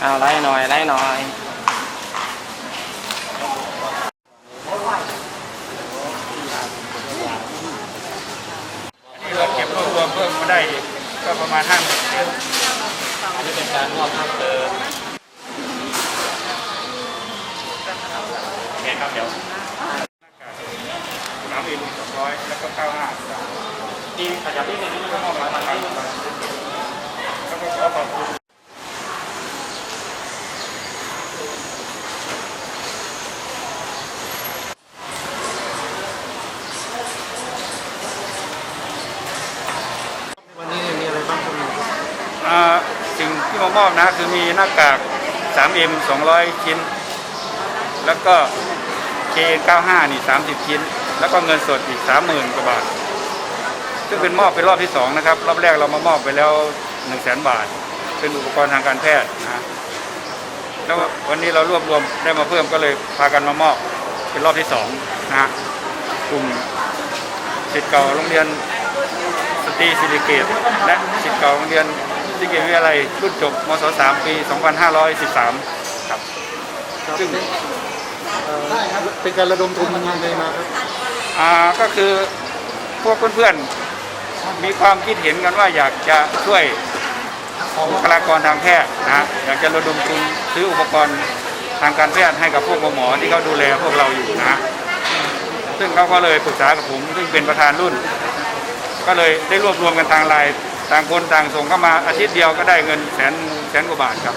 เอาไล่หน่อยไล่หน่อยนี่เราเก็บรวบรวมเพิ่มมาได้อีกก็ประมาณห้าหมื่นเศษอันนี้เป็นการมอบเพิ่มเติมโอเคครับเดี๋ยวสามอินสองร้อยแล้วก็เก้าห้าทีขยับนิดนึงนี่มันก็มอบมาทางนี้ แล้วก็ขอขอบคุณ วันนี้มีอะไรบ้างครับ อ่า สิ่งที่มามอบนะคือมีหน้ากาก 3M 200 ชิ้น แล้วก็ KN95 นี่ 30 ชิ้น แล้วก็เงินสดอีก 30,000 กว่าบาท ซึ่งเป็นมอบเป็นรอบที่ 2 นะครับ รอบแรกเรามามอบไปแล้ว 1 0 0 0 0แบาท เป็นอุปกรณ์ทางการแพทย์นะแล้ววันนี้เรารวบรวมได้มาเพิ่มก็เลยพากันมามอบเป็นรอบที่2นะฮะกลุ่มศิษย์เก่าโรงเรียนสตรีศิริเกตและศิษย์เก่าโรงเรียน ศิริเกตวิทยาลัยรุ่นจบมศ3ปี 2513 ครับซึ่งเอ่อเป็นการระดมทุนยังไงมาครับอ่าก็คือพวกเพื่อนๆ มีความคิดเห็นกันว่าอยากจะช่วยบุคลากรทางแพทย์นะฮะอยากจะระดมทุนซื้ออุปกรณ์ทางการแพทย์ให้กับพวกหมอที่เขาดูแลพวกเราอยู่นะฮะซึ่งเขาก็เลยปรึกษากับผม ซึ่งเป็นประธานรุ่น ก็เลยได้รวบรวมกันทางไลน์ ต่างคนต่างส่งเข้ามาอาทิตย์เดียวก็ได้เงินแสนแสนกว่าบาทครับ